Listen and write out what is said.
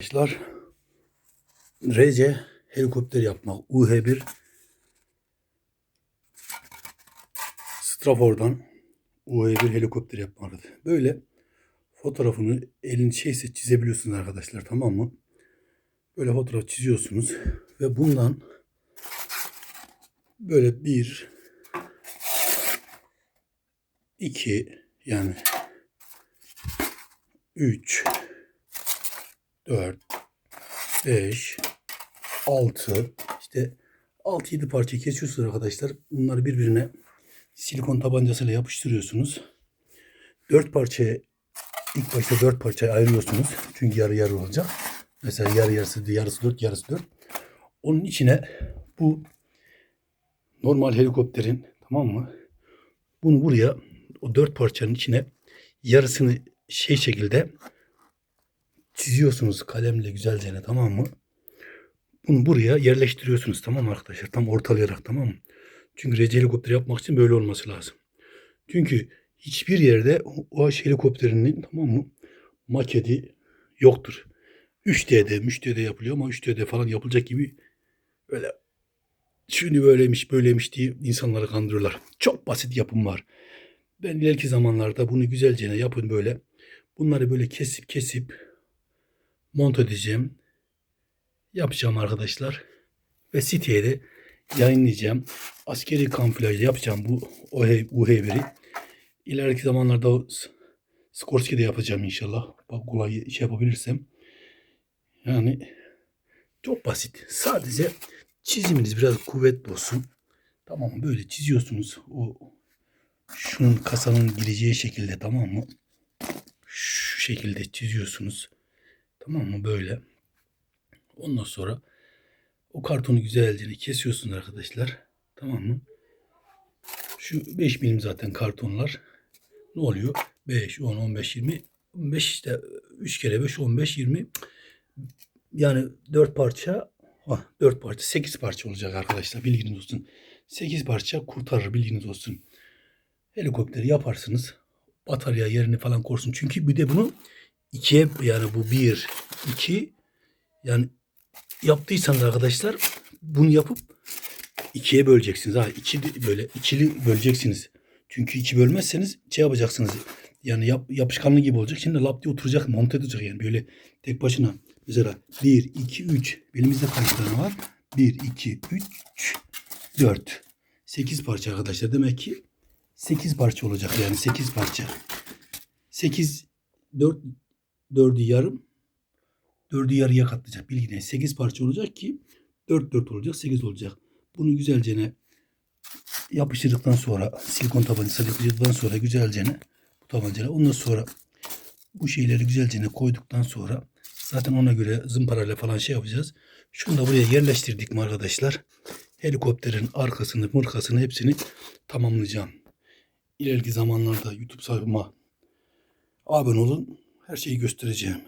Arkadaşlar RC helikopter yapmak UH-1 Strafor'dan UH-1 helikopter yapmaktır. Böyle fotoğrafını elin şeyse çizebiliyorsunuz arkadaşlar tamam mı? Böyle fotoğraf çiziyorsunuz ve bundan böyle bir iki yani üç 4, 5, 6 işte 6-7 parça kesiyorsunuz arkadaşlar. Bunları birbirine silikon tabancasıyla yapıştırıyorsunuz. 4 parçaya ilk başta 4 parçaya ayırıyorsunuz. Çünkü yarı yarı olacak. Mesela yarı yarısı yarısı 4 yarısı 4. Onun içine bu normal helikopterin tamam mı? Bunu buraya o 4 parçanın içine yarısını şey şekilde çiziyorsunuz kalemle güzelce tamam mı? Bunu buraya yerleştiriyorsunuz tamam mı arkadaşlar? Tam ortalayarak tamam mı? Çünkü RC helikopter yapmak için böyle olması lazım. Çünkü hiçbir yerde o helikopterinin tamam mı maketi yoktur. 3D'de, 3D'de yapılıyor ama 3D'de falan yapılacak gibi öyle şunu böyleymiş böyleymiş diye insanları kandırıyorlar. Çok basit yapım var. Ben ileriki zamanlarda bunu güzelce yapın böyle. Bunları böyle kesip kesip monte edeceğim. Yapacağım arkadaşlar. Ve siteye de yayınlayacağım. Askeri kamuflajla yapacağım bu UH1'i. İleriki zamanlarda Skorsky'de yapacağım inşallah. Bak kolay şey yapabilirsem. Yani çok basit. Sadece çiziminiz biraz kuvvetli olsun. Tamam mı? Böyle çiziyorsunuz. O şunun kasanın gireceği şekilde tamam mı? Şu şekilde çiziyorsunuz. Tamam mı? Böyle. Ondan sonra o kartonu güzelce kesiyorsunuz arkadaşlar. Tamam mı? Şu 5 milim zaten kartonlar. Ne oluyor? 5, 10, 15, 20. 15 işte 3 kere 5, 15, 20. Yani 4 parça, ah, 4 parça, 8 parça olacak arkadaşlar. Bilginiz olsun. 8 parça kurtarır bilginiz olsun. Helikopteri yaparsınız. Batarya yerini falan korusun. Çünkü bir de bunu ikiye yani bu bir, iki yani yaptıysanız arkadaşlar bunu yapıp ikiye böleceksiniz. Ha ikili böyle ikili böleceksiniz. Çünkü iki bölmezseniz şey yapacaksınız. Yani yap, yapışkanlı gibi olacak. Şimdi lap diye oturacak, monte edecek yani böyle tek başına. Mesela 1, 2, 3. Elimizde kaç tane var? 1, 2, 3, 4. 8 parça arkadaşlar. Demek ki 8 parça olacak yani 8 parça. 8, 4, 4'ü yarım. 4'ü yarıya katlayacak bilgine. 8 parça olacak ki 4 4 olacak 8 olacak. Bunu güzelce yapıştırdıktan sonra silikon tabancası yapıştırdıktan sonra güzelce bu tabancayla ondan sonra bu şeyleri güzelce koyduktan sonra zaten ona göre zımparayla falan şey yapacağız. Şunu da buraya yerleştirdik mi arkadaşlar? Helikopterin arkasını, mırkasını hepsini tamamlayacağım. İleriki zamanlarda YouTube sayfama abone olun. Her şeyi göstereceğim.